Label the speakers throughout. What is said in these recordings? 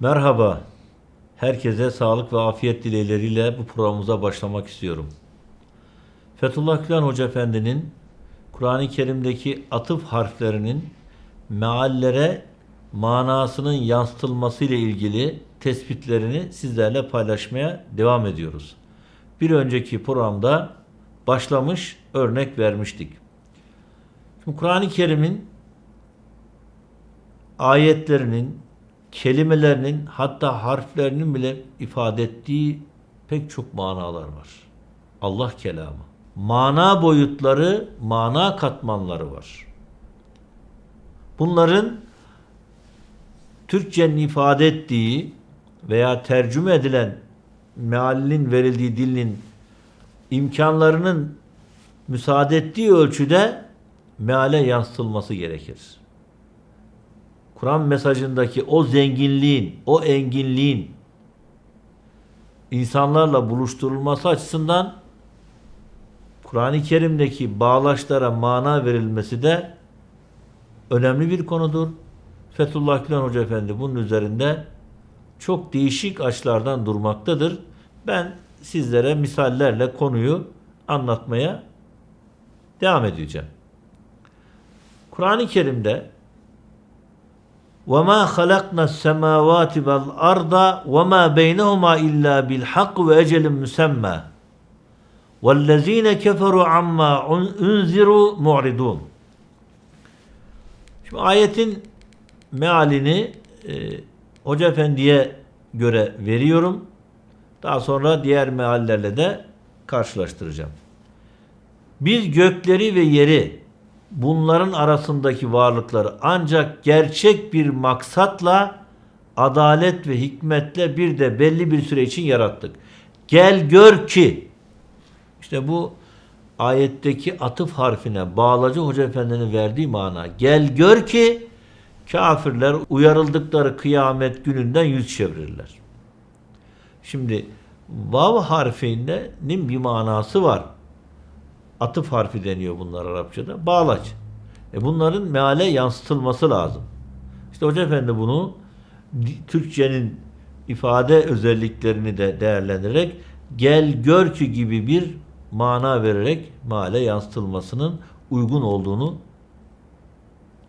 Speaker 1: Merhaba. Herkese sağlık ve afiyet dileğleriyle bu programımıza başlamak istiyorum. Fethullah Gülen Hoca Efendi'nin Kur'an-ı Kerim'deki atıf harflerinin meallere manasının yansıtılması ile ilgili tespitlerini sizlerle paylaşmaya devam ediyoruz. Bir önceki programda başlamış örnek vermiştik. Kur'an-ı Kerim'in ayetlerinin, kelimelerinin hatta harflerinin bile ifade ettiği pek çok manalar var. Allah kelamı. Mana boyutları, mana katmanları var. Bunların Türkçenin ifade ettiği veya tercüme edilen mealinin verildiği dilin imkanlarının müsaade ettiği ölçüde meale yansıtılması gerekir. Kur'an mesajındaki o zenginliğin, o enginliğin insanlarla buluşturulması açısından Kur'an-ı Kerim'deki bağlaçlara mana verilmesi de önemli bir konudur. Fethullah Gülen Hoca Efendi bunun üzerinde çok değişik açılardan durmaktadır. Ben sizlere misallerle konuyu anlatmaya devam edeceğim. Kur'an-ı Kerim'de وَمَا خَلَقْنَا السَّمَاوَاتِ وَالْأَرْضَ وَمَا بَيْنَهُمَا إِلَّا بِالْحَقِّ وَاَجَلٍ مُسَمَّى وَالَّذ۪ينَ كَفَرُوا عَمَّا اُنْزِرُوا مُعْرِضُونَ Şimdi ayetin mealini e, Hoca Efendi'ye göre veriyorum. Daha sonra diğer meallerle de karşılaştıracağım. Biz gökleri ve yeri bunların arasındaki varlıkları ancak gerçek bir maksatla adalet ve hikmetle bir de belli bir süre için yarattık. Gel gör ki işte bu ayetteki atıf harfine bağlacı Hoca Efendi'nin verdiği mana. Gel gör ki kafirler uyarıldıkları kıyamet gününden yüz çevirirler. Şimdi vav harfinin bir manası var. Atıf harfi deniyor bunlar Arapçada. Bağlaç. E bunların meale yansıtılması lazım. İşte Hoca Efendi bunu Türkçenin ifade özelliklerini de değerlendirerek gel gör ki gibi bir mana vererek meale yansıtılmasının uygun olduğunu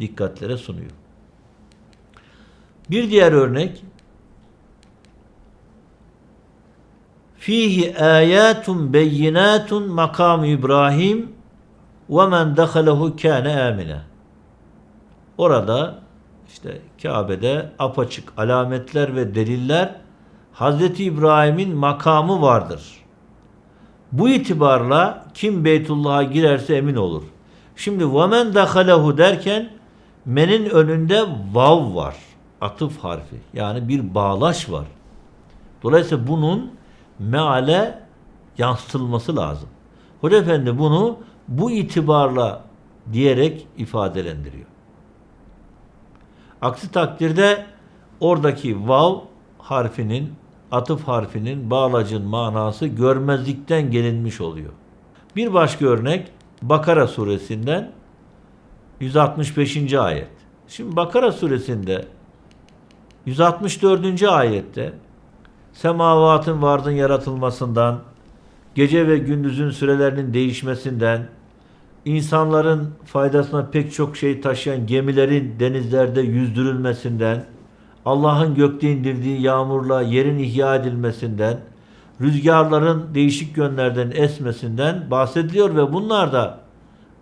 Speaker 1: dikkatlere sunuyor. Bir diğer örnek Fihi ayatun beyinatun makam İbrahim ve men dehalehu kâne amine. Orada işte Kabe'de apaçık alametler ve deliller Hazreti İbrahim'in makamı vardır. Bu itibarla kim Beytullah'a girerse emin olur. Şimdi وَمَنْ دَخَلَهُ derken menin önünde vav var. Atıf harfi. Yani bir bağlaç var. Dolayısıyla bunun meale yansıtılması lazım. Hoca Efendi bunu bu itibarla diyerek ifadelendiriyor. Aksi takdirde oradaki vav harfinin, atıf harfinin, bağlacın manası görmezlikten gelinmiş oluyor. Bir başka örnek Bakara suresinden 165. ayet. Şimdi Bakara suresinde 164. ayette semavatın vardın yaratılmasından, gece ve gündüzün sürelerinin değişmesinden, insanların faydasına pek çok şey taşıyan gemilerin denizlerde yüzdürülmesinden, Allah'ın gökte indirdiği yağmurla yerin ihya edilmesinden, rüzgarların değişik yönlerden esmesinden bahsediliyor ve bunlar da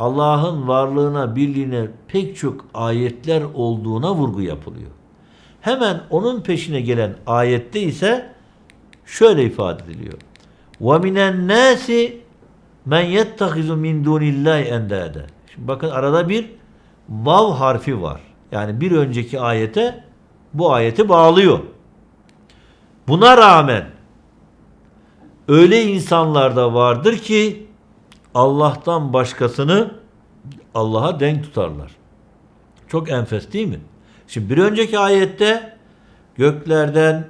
Speaker 1: Allah'ın varlığına, birliğine pek çok ayetler olduğuna vurgu yapılıyor. Hemen onun peşine gelen ayette ise şöyle ifade ediliyor. وَمِنَ النَّاسِ مَنْ يَتَّخِذُ مِنْ دُونِ اللّٰهِ اَنْدَادًا Şimdi bakın arada bir vav harfi var. Yani bir önceki ayete bu ayeti bağlıyor. Buna rağmen öyle insanlar da vardır ki Allah'tan başkasını Allah'a denk tutarlar. Çok enfes değil mi? Şimdi bir önceki ayette göklerden,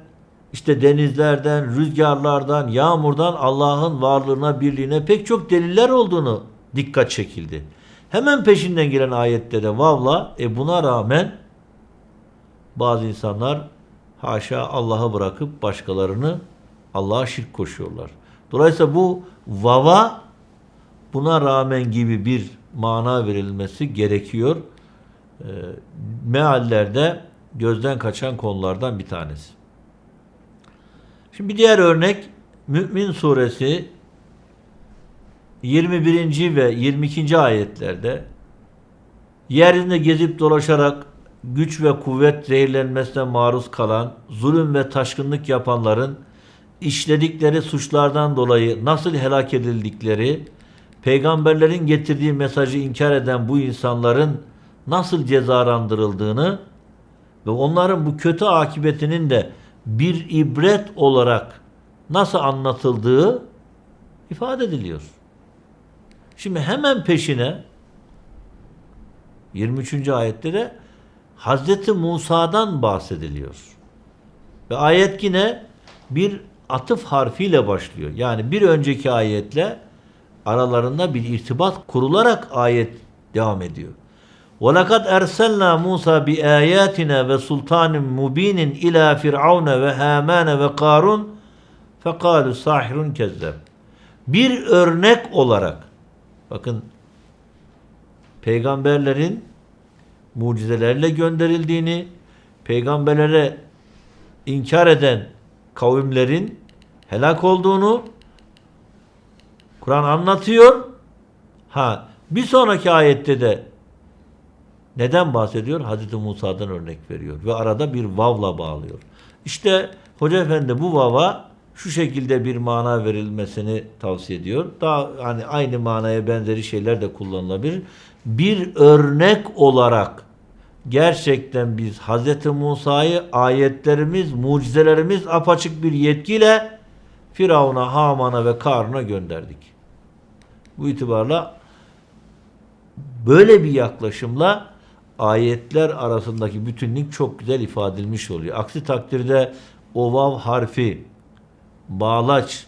Speaker 1: işte denizlerden, rüzgarlardan, yağmurdan Allah'ın varlığına, birliğine pek çok deliller olduğunu dikkat çekildi. Hemen peşinden gelen ayette de vavla e buna rağmen bazı insanlar haşa Allah'a bırakıp başkalarını Allah'a şirk koşuyorlar. Dolayısıyla bu vava buna rağmen gibi bir mana verilmesi gerekiyor. E, meallerde gözden kaçan konulardan bir tanesi. Şimdi bir diğer örnek Mü'min suresi 21. ve 22. ayetlerde yeryüzünde gezip dolaşarak güç ve kuvvet zehirlenmesine maruz kalan, zulüm ve taşkınlık yapanların işledikleri suçlardan dolayı nasıl helak edildikleri, peygamberlerin getirdiği mesajı inkar eden bu insanların nasıl cezalandırıldığını ve onların bu kötü akıbetinin de bir ibret olarak nasıl anlatıldığı ifade ediliyor. Şimdi hemen peşine 23. ayette de Hazreti Musa'dan bahsediliyor. Ve ayet yine bir atıf harfiyle başlıyor. Yani bir önceki ayetle aralarında bir irtibat kurularak ayet devam ediyor. وَلَقَدْ اَرْسَلْنَا مُوسَى بِآيَاتِنَا وَسُلْطَانٍ مُب۪ينٍ اِلَى فِرْعَوْنَ وَهَامَانَ وَقَارُونَ فَقَالُوا سَاحِرٌ kezzeb. Bir örnek olarak bakın peygamberlerin mucizelerle gönderildiğini, peygamberlere inkar eden kavimlerin helak olduğunu Kur'an anlatıyor. Ha, bir sonraki ayette de neden bahsediyor? Hazreti Musa'dan örnek veriyor ve arada bir vavla bağlıyor. İşte Hoca Efendi bu vava şu şekilde bir mana verilmesini tavsiye ediyor. Daha hani aynı manaya benzeri şeyler de kullanılabilir. Bir örnek olarak gerçekten biz Hz. Musa'yı ayetlerimiz, mucizelerimiz apaçık bir yetkiyle Firavun'a, Haman'a ve Karun'a gönderdik. Bu itibarla böyle bir yaklaşımla ayetler arasındaki bütünlük çok güzel ifade edilmiş oluyor. Aksi takdirde o vav harfi bağlaç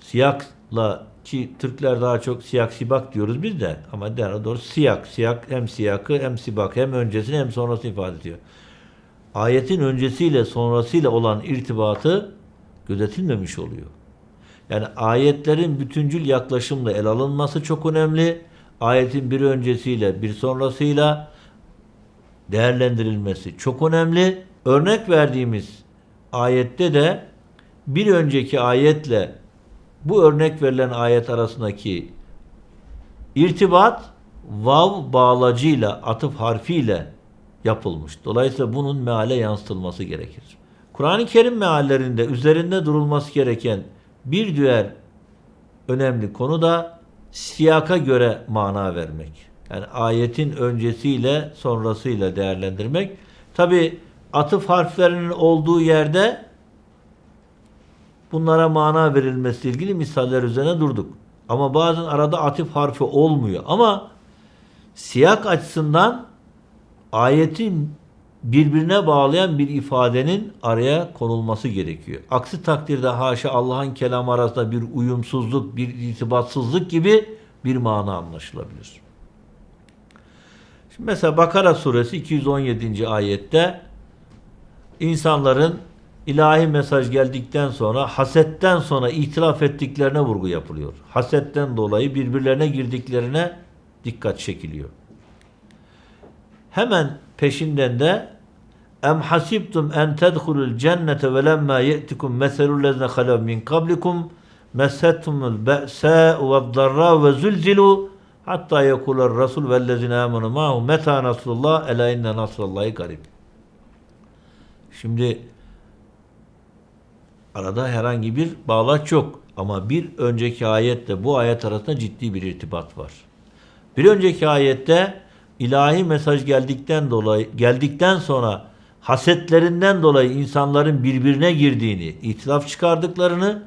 Speaker 1: siyakla ki Türkler daha çok siyak sibak diyoruz biz de ama daha doğru siyak siyak hem siyakı hem sibak hem öncesini hem sonrasını ifade ediyor. Ayetin öncesiyle sonrasıyla olan irtibatı gözetilmemiş oluyor. Yani ayetlerin bütüncül yaklaşımla ele alınması çok önemli. Ayetin bir öncesiyle bir sonrasıyla değerlendirilmesi çok önemli. Örnek verdiğimiz ayette de bir önceki ayetle bu örnek verilen ayet arasındaki irtibat vav bağlacıyla, atıf harfiyle yapılmış. Dolayısıyla bunun meale yansıtılması gerekir. Kur'an-ı Kerim meallerinde üzerinde durulması gereken bir diğer önemli konu da siyaka göre mana vermek. Yani ayetin öncesiyle sonrasıyla değerlendirmek. Tabi atıf harflerinin olduğu yerde bunlara mana verilmesi ilgili misaller üzerine durduk. Ama bazen arada atıf harfi olmuyor. Ama siyak açısından ayetin birbirine bağlayan bir ifadenin araya konulması gerekiyor. Aksi takdirde haşa Allah'ın kelamı arasında bir uyumsuzluk, bir itibatsızlık gibi bir mana anlaşılabilir. Şimdi mesela Bakara suresi 217. ayette insanların ilahi mesaj geldikten sonra hasetten sonra itiraf ettiklerine vurgu yapılıyor. Hasetten dolayı birbirlerine girdiklerine dikkat çekiliyor. Hemen peşinden de em hasibtum en tedhulul cennete ve lemma ye'tikum meselul lezne halav min kablikum messettumul be'sa ve darra ve zulzilu hatta yekular rasul vellezine amenu ma'hu meta nasrullah ela inne nasrallahi garib. Şimdi arada herhangi bir bağlaç yok ama bir önceki ayette bu ayet arasında ciddi bir irtibat var. Bir önceki ayette ilahi mesaj geldikten dolayı geldikten sonra hasetlerinden dolayı insanların birbirine girdiğini, itilaf çıkardıklarını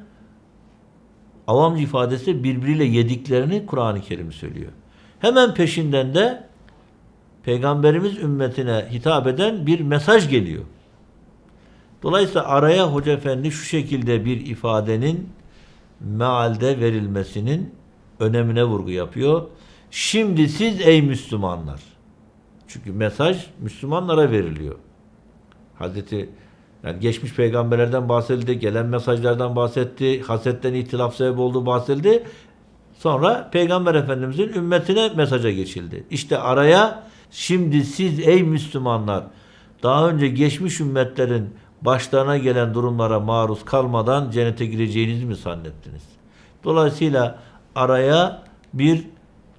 Speaker 1: avamcı ifadesi birbiriyle yediklerini Kur'an-ı Kerim söylüyor. Hemen peşinden de Peygamberimiz ümmetine hitap eden bir mesaj geliyor. Dolayısıyla araya Hoca Efendi şu şekilde bir ifadenin mealde verilmesinin önemine vurgu yapıyor. Şimdi siz ey Müslümanlar. Çünkü mesaj Müslümanlara veriliyor. Hazreti yani geçmiş peygamberlerden bahsedildi, gelen mesajlardan bahsetti, hasetten itilaf sebebi olduğu bahsedildi. Sonra Peygamber Efendimizin ümmetine mesaja geçildi. İşte araya şimdi siz ey Müslümanlar daha önce geçmiş ümmetlerin başlarına gelen durumlara maruz kalmadan cennete gireceğinizi mi zannettiniz? Dolayısıyla araya bir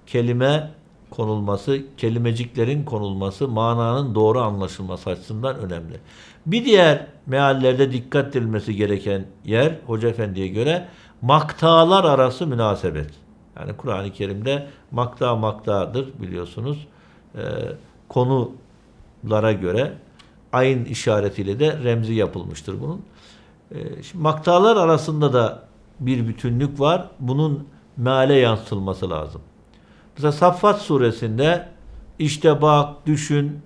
Speaker 1: kelime konulması, kelimeciklerin konulması, mananın doğru anlaşılması açısından önemli. Bir diğer meallerde dikkat edilmesi gereken yer Hoca Efendi'ye göre maktalar arası münasebet. Yani Kur'an-ı Kerim'de makta maktadır biliyorsunuz. Ee, konulara göre ayın işaretiyle de remzi yapılmıştır bunun. Ee, şimdi maktalar arasında da bir bütünlük var. Bunun meale yansıtılması lazım. Mesela Saffat suresinde işte bak, düşün,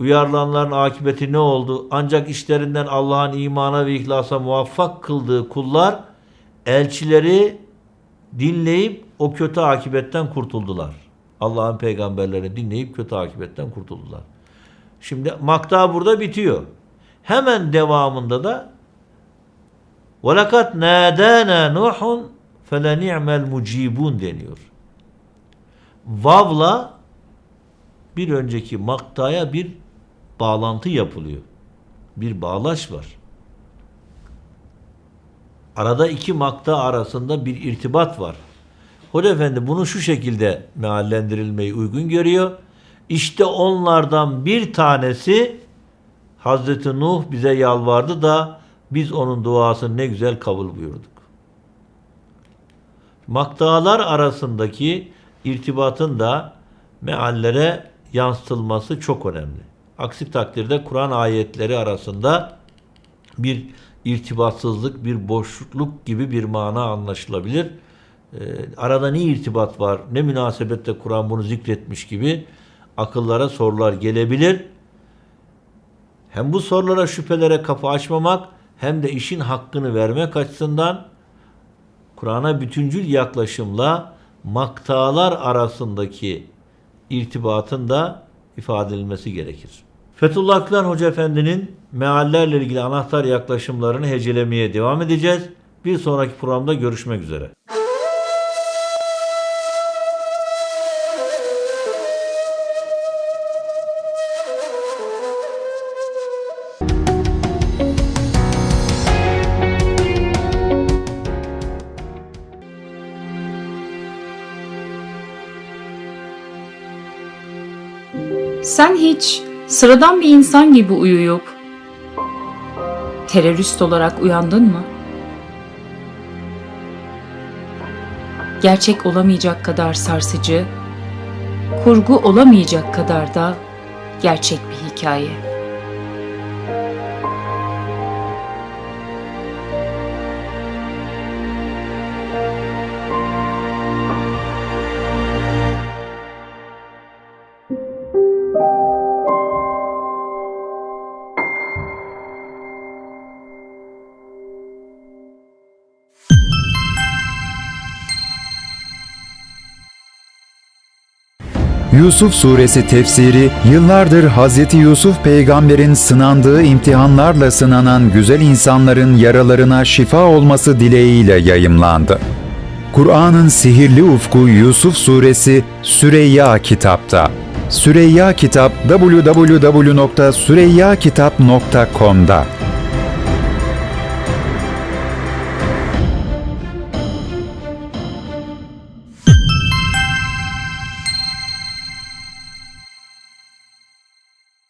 Speaker 1: uyarılanların akıbeti ne oldu? Ancak işlerinden Allah'ın imana ve ihlasa muvaffak kıldığı kullar elçileri dinleyip o kötü akibetten kurtuldular. Allah'ın peygamberlerini dinleyip kötü akibetten kurtuldular. Şimdi makta burada bitiyor. Hemen devamında da وَلَكَدْ نَادَانَا نُوحٌ فَلَنِعْمَ الْمُجِيبُونَ deniyor. Vav'la bir önceki maktaya bir bağlantı yapılıyor. Bir bağlaş var. Arada iki makta arasında bir irtibat var. Hoca Efendi bunu şu şekilde meallendirilmeyi uygun görüyor. İşte onlardan bir tanesi Hazreti Nuh bize yalvardı da biz onun duasını ne güzel kabul buyurduk. Maktalar arasındaki irtibatın da meallere yansıtılması çok önemli. Aksi takdirde Kur'an ayetleri arasında bir irtibatsızlık, bir boşluk gibi bir mana anlaşılabilir. Ee, arada ne irtibat var, ne münasebette Kur'an bunu zikretmiş gibi akıllara sorular gelebilir. Hem bu sorulara şüphelere kapı açmamak hem de işin hakkını vermek açısından Kur'an'a bütüncül yaklaşımla maktalar arasındaki irtibatın da ifade edilmesi gerekir. Fethullah Aklan Hoca Efendi'nin meallerle ilgili anahtar yaklaşımlarını hecelemeye devam edeceğiz. Bir sonraki programda görüşmek üzere.
Speaker 2: Sen hiç sıradan bir insan gibi uyuyup terörist olarak uyandın mı? Gerçek olamayacak kadar sarsıcı, kurgu olamayacak kadar da gerçek bir hikaye.
Speaker 3: Yusuf Suresi tefsiri yıllardır Hz. Yusuf peygamberin sınandığı imtihanlarla sınanan güzel insanların yaralarına şifa olması dileğiyle yayımlandı. Kur'an'ın sihirli ufku Yusuf Suresi Süreyya kitapta. Süreyya kitap www.süreyyakitap.com'da.